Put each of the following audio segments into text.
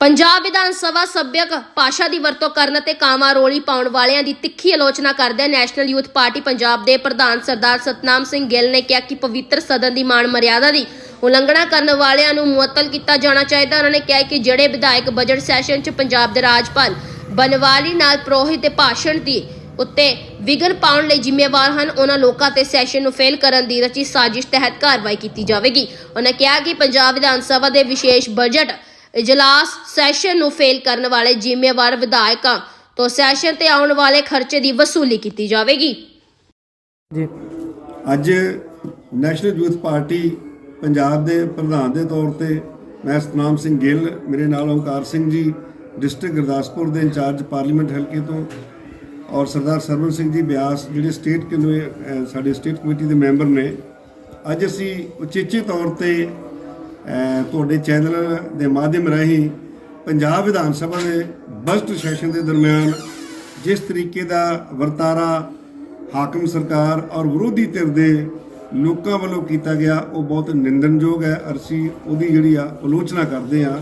ਪੰਜਾਬ ਵਿਧਾਨ ਸਭਾ ਸੱਭਿਅਕ ਭਾਸ਼ਾ ਦੀ ਵਰਤੋਂ ਕਰਨ ਅਤੇ ਕਾਮਾ ਰੋਲੀ ਪਾਉਣ ਵਾਲਿਆਂ ਦੀ ਤਿੱਖੀ ਆਲੋਚਨਾ ਕਰਦਿਆਂ ਨੈਸ਼ਨਲ ਯੂਥ ਪਾਰਟੀ ਪੰਜਾਬ ਦੇ ਪ੍ਰਧਾਨ ਸਰਦਾਰ ਸਤਨਾਮ ਸਿੰਘ ਗਿੱਲ ਨੇ ਕਿਹਾ ਕਿ ਪਵਿੱਤਰ ਸਦਨ ਦੀ ਮਾਣ ਮਰਿਆਦਾ ਦੀ ਉਲੰਘਣਾ ਕਰਨ ਵਾਲਿਆਂ ਨੂੰ ਮੁਅੱਤਲ ਕੀਤਾ ਜਾਣਾ ਚਾਹੀਦਾ। ਉਹਨਾਂ ਨੇ ਕਿਹਾ ਕਿ ਜਿਹੜੇ ਵਿਧਾਇਕ ਬਜਟ ਸੈਸ਼ਨ 'ਚ ਪੰਜਾਬ ਦੇ ਰਾਜਪਾਲ ਬਨਵਾਲੀ ਨਾਲ ਪ੍ਰੋਹਿਤ ਦੇ ਭਾਸ਼ਣ ਦੀ ਉੱਤੇ ਵਿਗਨ ਪਾਉਣ ਲਈ ਜ਼ਿੰਮੇਵਾਰ ਹਨ, ਉਹਨਾਂ ਲੋਕਾਂ ਤੇ ਸੈਸ਼ਨ ਨੂੰ ਫੇਲ ਕਰਨ ਦੀ ਰਚੀ ਸਾਜ਼ਿਸ਼ ਤਹਿਤ ਕਾਰਵਾਈ ਕੀਤੀ ਜਾਵੇਗੀ। ਉਹਨਾਂ ਕਿਹਾ ਕਿ ਪੰਜਾਬ ਵਿਧਾਨ ਸਭਾ ਦੇ ਵਿਸ਼ੇਸ਼ ਬਜਟ ਇਜਲਾਸ ਸੈਸ਼ਨ ਨੂੰ ਫੇਲ ਕਰਨ ਵਾਲੇ ਜ਼ਿੰਮੇਵਾਰ ਵਿਧਾਇਕਾਂ ਤੋਂ ਸੈਸ਼ਨ ਤੇ ਆਉਣ ਵਾਲੇ ਖਰਚੇ ਦੀ ਵਸੂਲੀ ਕੀਤੀ ਜਾਵੇਗੀ। ਜੀ। ਅੱਜ ਨੈਸ਼ਨਲ ਯੂਥ ਪਾਰਟੀ ਪੰਜਾਬ ਦੇ ਪ੍ਰਧਾਨ ਦੇ ਤੌਰ ਤੇ ਮੈਂ ਸਤਨਾਮ ਸਿੰਘ ਗਿੱਲ ਮੇਰੇ ਨਾਲ ਓਮਕਾਰ ਸਿੰਘ ਜੀ ਡਿਸਟ੍ਰਿਕਟ ਗੁਰਦਾਸਪੁਰ ਦੇ ਇੰਚਾਰਜ ਪਾਰਲੀਮੈਂਟ ਹਲਕੇ ਤੋਂ ਔਰ ਸਰਦਾਰ ਸਰਵਨ ਸਿੰਘ ਜੀ ਬਿਆਸ ਜਿਹੜੇ ਸਟੇਟ ਸਾਡੇ ਸਟੇਟ ਕਮੇਟੀ ਦੇ ਮੈਂਬਰ ਨੇ। ਅੱਜ ਅਸੀਂ ਉਚੇਚੇ ਤੌਰ ਤੇ ਤੁਹਾਡੇ ਚੈਨਲ ਦੇ ਮਾਧਿਅਮ ਰਾਹੀਂ ਪੰਜਾਬ ਵਿਧਾਨ ਸਭਾ ਦੇ ਬਜਟ ਸੈਸ਼ਨ ਦੇ ਦਰਮਿਆਨ ਜਿਸ ਤਰੀਕੇ ਦਾ ਵਰਤਾਰਾ ਹਾਕਮ ਸਰਕਾਰ ਔਰ ਵਿਰੋਧੀ ਧਿਰ ਦੇ ਲੋਕਾਂ ਵੱਲੋਂ ਕੀਤਾ ਗਿਆ, ਉਹ ਬਹੁਤ ਨਿੰਦਣਯੋਗ ਹੈ। ਔਰ ਅਸੀਂ ਉਹਦੀ ਜਿਹੜੀ ਆ ਆਲੋਚਨਾ ਕਰਦੇ ਆ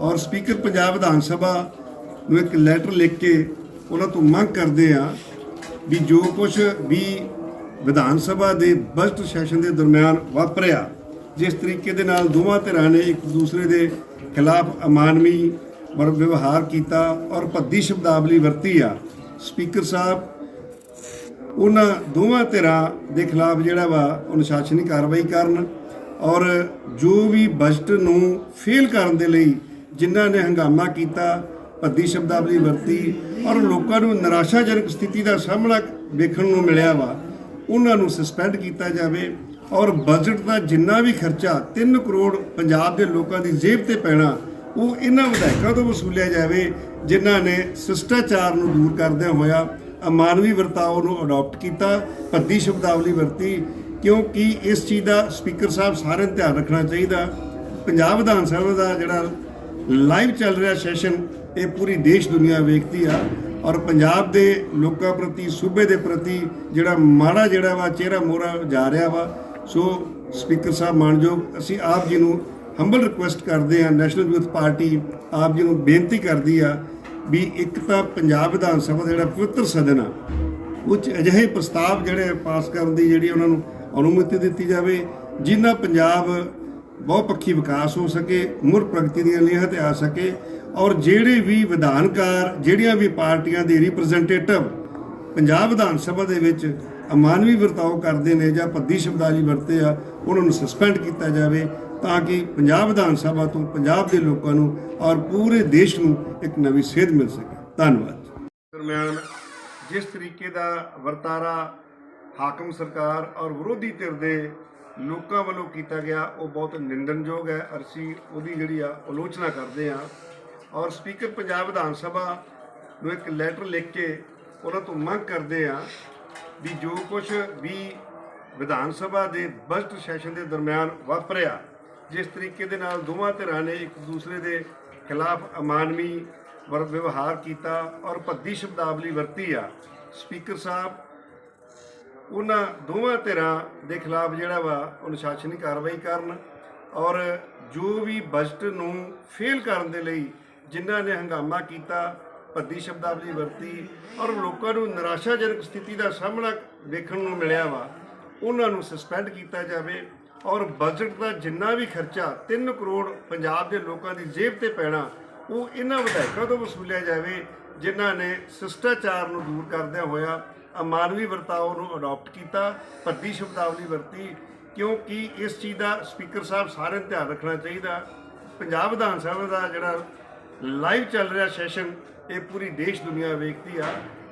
ਔਰ ਸਪੀਕਰ ਪੰਜਾਬ ਵਿਧਾਨ ਸਭਾ ਨੂੰ ਇੱਕ ਲੈਟਰ ਲਿਖ ਕੇ ਉਹਨਾਂ ਤੋਂ ਮੰਗ ਕਰਦੇ ਆ ਵੀ ਜੋ ਕੁਝ ਵੀ ਵਿਧਾਨ ਸਭਾ ਦੇ ਬਜਟ ਸੈਸ਼ਨ ਦੇ ਦਰਮਿਆਨ ਵਾਪਰਿਆ ਜਿਸ ਤਰੀਕੇ ਦੇ ਨਾਲ ਦੋਵਾਂ ਧਿਰਾਂ ਨੇ ਇੱਕ ਦੂਸਰੇ ਦੇ ਖਿਲਾਫ ਅਮਾਨਵੀ ਵਿਵਹਾਰ ਕੀਤਾ ਔਰ ਭੱਦੀ ਸ਼ਬਦਾਵਲੀ ਵਰਤੀ ਆ। ਸਪੀਕਰ ਸਾਹਿਬ, ਉਹਨਾਂ ਦੋਵਾਂ ਧਿਰਾਂ ਦੇ ਖਿਲਾਫ ਜਿਹੜਾ ਵਾ ਅਨੁਸ਼ਾਸਨੀ ਕਾਰਵਾਈ ਕਰਨ ਔਰ ਜੋ ਵੀ ਬਜਟ ਨੂੰ ਫੇਲ ਕਰਨ ਦੇ ਲਈ ਜਿਨ੍ਹਾਂ ਨੇ ਹੰਗਾਮਾ ਕੀਤਾ, ਭੱਦੀ ਸ਼ਬਦਾਵਲੀ ਵਰਤੀ ਔਰ ਲੋਕਾਂ ਨੂੰ ਨਿਰਾਸ਼ਾਜਨਕ ਸਥਿਤੀ ਦਾ ਸਾਹਮਣਾ ਵੇਖਣ ਨੂੰ ਮਿਲਿਆ ਵਾ, ਉਹਨਾਂ ਨੂੰ ਸਸਪੈਂਡ ਕੀਤਾ ਜਾਵੇ। ਔਰ ਬਜਟ ਦਾ ਜਿੰਨਾ ਵੀ ਖਰਚਾ 3 ਕਰੋੜ ਪੰਜਾਬ ਦੇ ਲੋਕਾਂ ਦੀ ਜੇਬ ਤੇ ਪੈਣਾ, ਉਹ ਇਹਨਾਂ ਵਿਧਾਇਕਾਂ ਤੋਂ ਵਸੂਲਿਆ ਜਾਵੇ, ਜਿਨ੍ਹਾਂ ਨੇ ਸ਼ਿਸ਼ਟਾਚਾਰ ਨੂੰ ਦੂਰ ਕਰਦਿਆਂ ਹੋਇਆ ਅਮਾਨਵੀ ਵਰਤਾਓ ਨੂੰ ਅਡਾਪਟ ਕੀਤਾ, ਭੱਦੀ ਸ਼ਬਦਾਵਲੀ ਵਰਤੀ, ਕਿਉਂਕਿ ਇਸ ਚੀਜ਼ ਦਾ ਸਪੀਕਰ ਸਾਹਿਬ ਸਾਰਿਆਂ ਨੂੰ ਧਿਆਨ ਰੱਖਣਾ ਚਾਹੀਦਾ। ਪੰਜਾਬ ਵਿਧਾਨ ਸਭਾ ਦਾ ਜਿਹੜਾ ਲਾਈਵ ਚੱਲ ਰਿਹਾ ਸੈਸ਼ਨ ਇਹ ਪੂਰੀ ਦੇਸ਼ ਦੁਨੀਆ ਵੇਖਦੀ ਆ, ਔਰ ਪੰਜਾਬ ਦੇ ਲੋਕਾਂ ਪ੍ਰਤੀ, ਸੂਬੇ ਦੇ ਪ੍ਰਤੀ ਜਿਹੜਾ ਮਾੜਾ ਜਿਹੜਾ ਵਾ, ਚਿਹਰਾ ਮੋਰਾ ਜਾ ਰਿਹਾ ਵਾ ਸੋ ਸਪੀਕਰ ਸਾਹਿਬ ਮਾਨਯੋਗ, ਅਸੀਂ ਆਪ ਜੀ ਨੂੰ ਹੰਬਲ ਰਿਕੁਐਸਟ ਕਰਦੇ ਹਾਂ ਨੈਸ਼ਨਲ ਯੂਥ ਪਾਰਟੀ ਆਪ ਜੀ ਨੂੰ ਬੇਨਤੀ ਕਰਦੀ ਆ ਵੀ ਇੱਕ ਤਾਂ ਪੰਜਾਬ ਵਿਧਾਨ ਸਭਾ ਦਾ ਜਿਹੜਾ ਪਵਿੱਤਰ ਸਦਨ ਆ ਉਹ 'ਚ ਅਜਿਹੇ ਪ੍ਰਸਤਾਵ ਜਿਹੜੇ ਪਾਸ ਕਰਨ ਦੀ ਜਿਹੜੀ ਉਹਨਾਂ ਨੂੰ ਅਨੁਮਤੀ ਦਿੱਤੀ ਜਾਵੇ, ਜਿਨ੍ਹਾਂ ਪੰਜਾਬ ਬਹੁਪੱਖੀ ਵਿਕਾਸ ਹੋ ਸਕੇ ਮੁਰ ਪ੍ਰਗਤੀ ਦੀਆਂ ਲੀਹਾਂ ਤੇ ਆ ਸਕੇ ਔਰ ਜਿਹੜੇ ਵੀ ਵਿਧਾਨਕਾਰ, ਜਿਹੜੀਆਂ ਵੀ ਪਾਰਟੀਆਂ ਦੇ ਰਿਪਰੈਜ਼ੈਂਟੇਟਿਵ ਪੰਜਾਬ ਵਿਧਾਨ ਸਭਾ ਦੇ ਵਿੱਚ ਅਮਾਨਵੀ ਵਰਤਾਓ ਕਰਦੇ ਨੇ ਜਾਂ ਭੱਦੀ ਸ਼ਬਦਾਵਲੀ ਵਰਤੇ ਆ, ਉਹਨਾਂ ਨੂੰ ਸਸਪੈਂਡ ਕੀਤਾ ਜਾਵੇ ਤਾਂ ਕਿ ਪੰਜਾਬ ਵਿਧਾਨ ਸਭਾ ਤੋਂ ਪੰਜਾਬ ਦੇ ਲੋਕਾਂ ਨੂੰ ਔਰ ਪੂਰੇ ਦੇਸ਼ ਨੂੰ ਇੱਕ ਨਵੀਂ ਸੇਧ ਮਿਲ ਸਕੇ। ਧੰਨਵਾਦ। ਦਰਮਿਆਨ ਜਿਸ ਤਰੀਕੇ ਦਾ ਵਰਤਾਰਾ ਹਾਕਮ ਸਰਕਾਰ ਔਰ ਵਿਰੋਧੀ ਧਿਰ ਦੇ ਲੋਕਾਂ ਵੱਲੋਂ ਕੀਤਾ ਗਿਆ, ਉਹ ਬਹੁਤ ਨਿੰਦਣਯੋਗ ਹੈ। ਔਰ ਅਸੀਂ ਉਹਦੀ ਜਿਹੜੀ ਆ, ਆਲੋਚਨਾ ਕਰਦੇ ਆ ਔਰ ਸਪੀਕਰ ਪੰਜਾਬ ਵਿਧਾਨ ਸਭਾ ਨੂੰ ਇੱਕ ਲੈਟਰ ਲਿਖ ਕੇ ਉਹਨਾਂ ਤੋਂ ਮੰਗ ਕਰਦੇ ਆ ਵੀ ਜੋ ਕੁਝ ਵੀ ਵਿਧਾਨ ਸਭਾ ਦੇ ਬਜਟ ਸੈਸ਼ਨ ਦੇ ਦਰਮਿਆਨ ਵਾਪਰਿਆ, ਜਿਸ ਤਰੀਕੇ ਦੇ ਨਾਲ ਦੋਵਾਂ ਧਿਰਾਂ ਨੇ ਇੱਕ ਦੂਸਰੇ ਦੇ ਖਿਲਾਫ ਅਮਾਨਵੀ ਵਰ, ਵਿਵਹਾਰ ਕੀਤਾ ਔਰ ਭੱਦੀ ਸ਼ਬਦਾਵਲੀ ਵਰਤੀ ਆ। ਸਪੀਕਰ ਸਾਹਿਬ, ਉਹਨਾਂ ਦੋਵਾਂ ਧਿਰਾਂ ਦੇ ਖਿਲਾਫ ਜਿਹੜਾ ਵਾ ਅਨੁਸ਼ਾਸਨੀ ਕਾਰਵਾਈ ਕਰਨ ਔਰ ਜੋ ਵੀ ਬਜਟ ਨੂੰ ਫੇਲ ਕਰਨ ਦੇ ਲਈ ਜਿਨ੍ਹਾਂ ਨੇ ਹੰਗਾਮਾ ਕੀਤਾ ਭੱਦੀ ਸ਼ਬਦਾਵਲੀ ਵਰਤੀ ਔਰ ਲੋਕਾਂ ਨੂੰ ਨਿਰਾਸ਼ਾਜਨਕ ਸਥਿਤੀ ਦਾ ਸਾਹਮਣਾ ਵੇਖਣ ਨੂੰ ਮਿਲਿਆ ਵਾ। ਉਹਨਾਂ ਨੂੰ ਸਸਪੈਂਡ ਕੀਤਾ ਜਾਵੇ ਔਰ ਬਜਟ ਦਾ ਜਿੰਨਾ ਵੀ ਖਰਚਾ 3 ਕਰੋੜ ਪੰਜਾਬ ਦੇ ਲੋਕਾਂ ਦੀ ਜੇਬ ਤੇ ਪੈਣਾ, ਉਹ ਇਹਨਾਂ ਵਿਧਾਇਕਾਂ ਤੋਂ ਵਸੂਲਿਆ ਜਾਵੇ, ਜਿਨ੍ਹਾਂ ਨੇ ਸ਼ਿਸ਼ਟਾਚਾਰ ਨੂੰ ਦੂਰ ਕਰਦਿਆਂ ਹੋਇਆ ਅਮਾਨਵੀ ਵਰਤਾਓ ਨੂੰ ਅਡਾਪਟ ਕੀਤਾ, ਭੱਦੀ ਸ਼ਬਦਾਵਲੀ ਵਰਤੀ, ਕਿਉਂਕਿ ਇਸ ਚੀਜ਼ ਦਾ ਸਪੀਕਰ ਸਾਹਿਬ ਸਾਰਿਆਂ ਨੂੰ ਧਿਆਨ ਰੱਖਣਾ ਚਾਹੀਦਾ। ਪੰਜਾਬ ਵਿਧਾਨ ਸਭਾ ਦਾ ਜਿਹੜਾ ਲਾਈਵ ਚੱਲ ਰਿਹਾ ਸੈਸ਼ਨ, ਇਹ ਪੂਰੀ ਦੇਸ਼ ਦੁਨੀਆ ਵੇਖਦੀ ਆ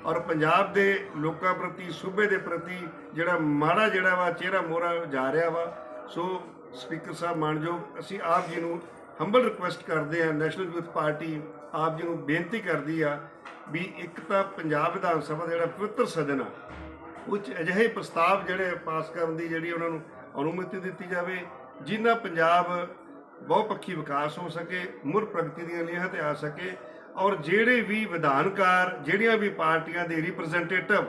ਔਰ ਪੰਜਾਬ ਦੇ ਲੋਕਾਂ ਪ੍ਰਤੀ, ਸੂਬੇ ਦੇ ਪ੍ਰਤੀ ਜਿਹੜਾ ਮਾੜਾ ਜਿਹੜਾ ਵਾ, ਚਿਹਰਾ ਮੋਹਰਾ ਜਾ ਰਿਹਾ ਵਾ, ਸੋ ਸਪੀਕਰ ਸਾਹਿਬ ਮਾਨਯੋਗ, ਅਸੀਂ ਆਪ ਜੀ ਨੂੰ ਹੰਬਲ ਰਿਕੁਐਸਟ ਕਰਦੇ ਆ ਨੈਸ਼ਨਲ ਯੂਥ ਪਾਰਟੀ ਆਪ ਜੀ ਨੂੰ ਬੇਨਤੀ ਕਰਦੀ ਆ ਵੀ ਇੱਕ ਤਾਂ ਪੰਜਾਬ ਵਿਧਾਨ ਸਭਾ ਦਾ ਜਿਹੜਾ ਪਵਿੱਤਰ ਸਦਨ ਆ ਉਹ 'ਚ ਅਜਿਹੇ ਪ੍ਰਸਤਾਵ ਜਿਹੜੇ ਪਾਸ ਕਰਨ ਦੀ ਜਿਹੜੀ ਉਹਨਾਂ ਨੂੰ ਅਨੁਮਤੀ ਦਿੱਤੀ ਜਾਵੇ, ਜਿਨ੍ਹਾਂ ਪੰਜਾਬ ਬਹੁਪੱਖੀ ਵਿਕਾਸ ਹੋ ਸਕੇ ਮੁਰ ਪ੍ਰਗਤੀ ਦੀਆਂ ਲੀਹਾਂ ਤੇ ਆ ਸਕੇ ਔਰ ਜਿਹੜੇ ਵੀ ਵਿਧਾਨਕਾਰ, ਜਿਹੜੀਆਂ ਵੀ ਪਾਰਟੀਆਂ ਦੇ ਰਿਪਰੈਜ਼ੈਂਟੇਟਿਵ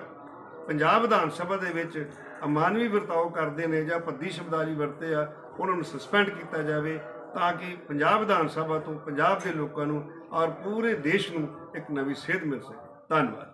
ਪੰਜਾਬ ਵਿਧਾਨ ਸਭਾ ਦੇ ਵਿੱਚ ਅਮਾਨਵੀ ਵਰਤਾਓ ਕਰਦੇ ਨੇ ਜਾਂ ਭੱਦੀ ਸ਼ਬਦਾਵਲੀ ਵਰਤੇ ਆ, ਉਹਨਾਂ ਨੂੰ ਸਸਪੈਂਡ ਕੀਤਾ ਜਾਵੇ ਤਾਂ ਕਿ ਪੰਜਾਬ ਵਿਧਾਨ ਸਭਾ ਤੋਂ ਪੰਜਾਬ ਦੇ ਲੋਕਾਂ ਨੂੰ ਔਰ ਪੂਰੇ ਦੇਸ਼ ਨੂੰ ਇੱਕ ਨਵੀਂ ਸੇਧ ਮਿਲ ਸਕੇ। ਧੰਨਵਾਦ।